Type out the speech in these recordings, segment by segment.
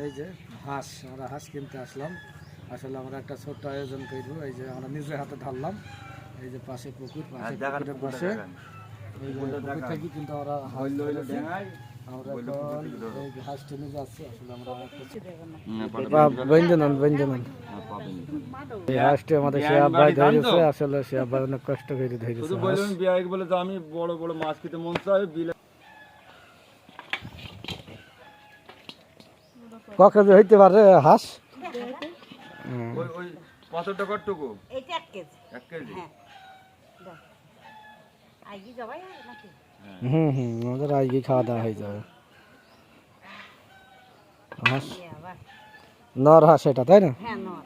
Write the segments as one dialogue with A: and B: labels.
A: এই যে হাঁস আমরা হাঁস কিনতে আসলাম। আসলে আমরা একটা ছোট্ট আয়োজন করব। এই যে আমরা নিজে হাতে ঢাললাম। এই যে পাশে পুকুর পাশে পুকুরের পাশে। এই পুকুর থেকে কিন্তু আমরা হাঁস আমরা যাচ্ছি। আসলে আমরা ব্যঞ্জনন ব্যঞ্জনন। এই হাঁসটি আমাদের শিয়াব ভাই ধরেছে। আসলে শিয়াব ভাই অনেক কষ্ট করে ধরেছে
B: বলে আমি বড় বড় মাছ খেতে মন চাই বিলে
A: ক কেজি হইতে পারে হাঁস? হুম।
B: ওই ওই
C: কেজি।
B: কেজি?
C: হ্যাঁ। আইগি নাকি?
A: হুম হুম আমাদের আজকে খাওয়া দাওয়া হয়ে যাবে। হাঁস নর হাঁস এটা তাই না?
C: হ্যাঁ নর।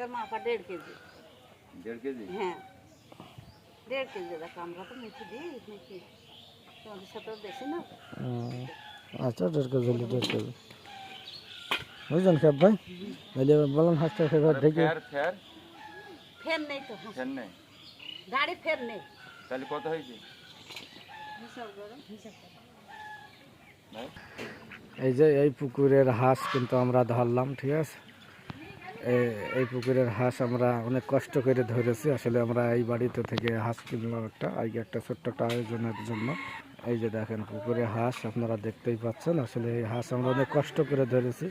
C: এটার মাপা দেড় কেজি।
B: দেড় কেজি?
C: হ্যাঁ। দেড় কেজি দেখো আমরা তো মুখে দিই নাকি তোমাদের সাথে বেশি না।
A: আচ্ছা দেড় কেজি দেড় কেজি। বুঝলেন খেপ ভাই? তাহলে বলেন হাঁসটা খেয়ে ঢেকে
B: ফের ফের?
C: ফের নেই তো
B: ফের নেই?
C: গাড়ি ফের নেই।
B: তাহলে কত হয়েছে?
C: হিসাব করো হিসাব করো
B: ভাই?
A: এই যে এই পুকুরের হাঁস কিন্তু আমরা ধরলাম ঠিক আছে? এই পুকুরের হাঁস আমরা অনেক কষ্ট করে ধরেছি। আসলে আমরা এই বাড়িতে থেকে হাঁস কিনলাম একটা আজকে একটা ছোট্ট একটা আয়োজনের জন্য। এই যে দেখেন পুকুরে হাঁস, আপনারা দেখতেই পাচ্ছেন। আসলে এই হাঁস আমরা অনেক কষ্ট করে ধরেছি।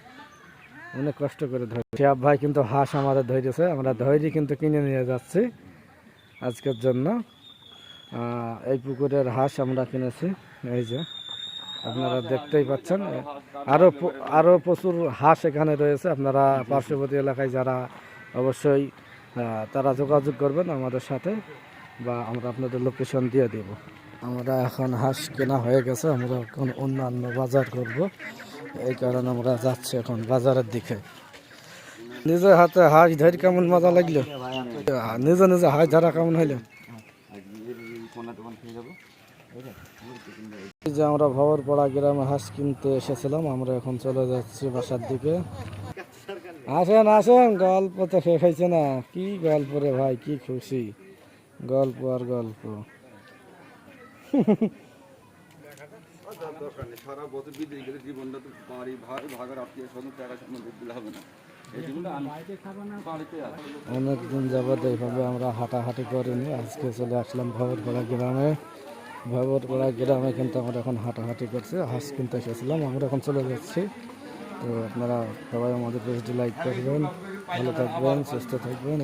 A: অনেক কষ্ট করে ধরেছি। শিয়াব ভাই কিন্তু হাঁস আমাদের ধরেছে, আমরা ধৈর্য কিন্তু কিনে নিয়ে যাচ্ছি আজকের জন্য। এই পুকুরের হাঁস আমরা কিনেছি, এই যে। আপনারা দেখতেই পাচ্ছেন। আরও আরও প্রচুর হাঁস এখানে রয়েছে। আপনারা পার্শ্ববর্তী এলাকায় যারা অবশ্যই তারা যোগাযোগ করবেন আমাদের সাথে বা আমরা আপনাদের লোকেশন দিয়ে দেব। আমরা এখন হাঁস কেনা হয়ে গেছে। আমরা এখন অন্যান্য বাজার করব। এই কারণে আমরা যাচ্ছি এখন বাজারের দিকে। নিজের হাতে হাঁস ধরে কেমন মজা লাগল? নিজে নিজে হাঁস ধরা কেমন হইল এই যে আমরা ভবরপাড়া গ্রামে হাঁস কিনতে এসেছিলাম, আমরা এখন চলে যাচ্ছি বাসার দিকে। আসেন আসেন, গল্প তো শেষ হয়েছে না। কি গল্প রে ভাই, কি খুশি। গল্প আর গল্প।
B: সারা বছর বিদেশ গেলে জীবনটা তো বাড়ি ভাই ভাগের আত্মীয় স্বজন টাকা সামনে দিলে হবে না এই জন্য আমি বাড়িতে আসি
A: অনেক দিন যাবৎ এইভাবে আমরা হাঁটাহাঁটি করিনি, আজকে চলে আসলাম ভবরপাড়া গ্রামে। ভবরপাড়া গ্রামে কিন্তু আমরা এখন হাঁটাহাঁটি করছি, হাঁস কিনতে এসেছিলাম, আমরা এখন চলে যাচ্ছি। তো আপনারা সবাই আমাদের পেজটি লাইক করবেন, ভালো থাকবেন, সুস্থ থাকবেন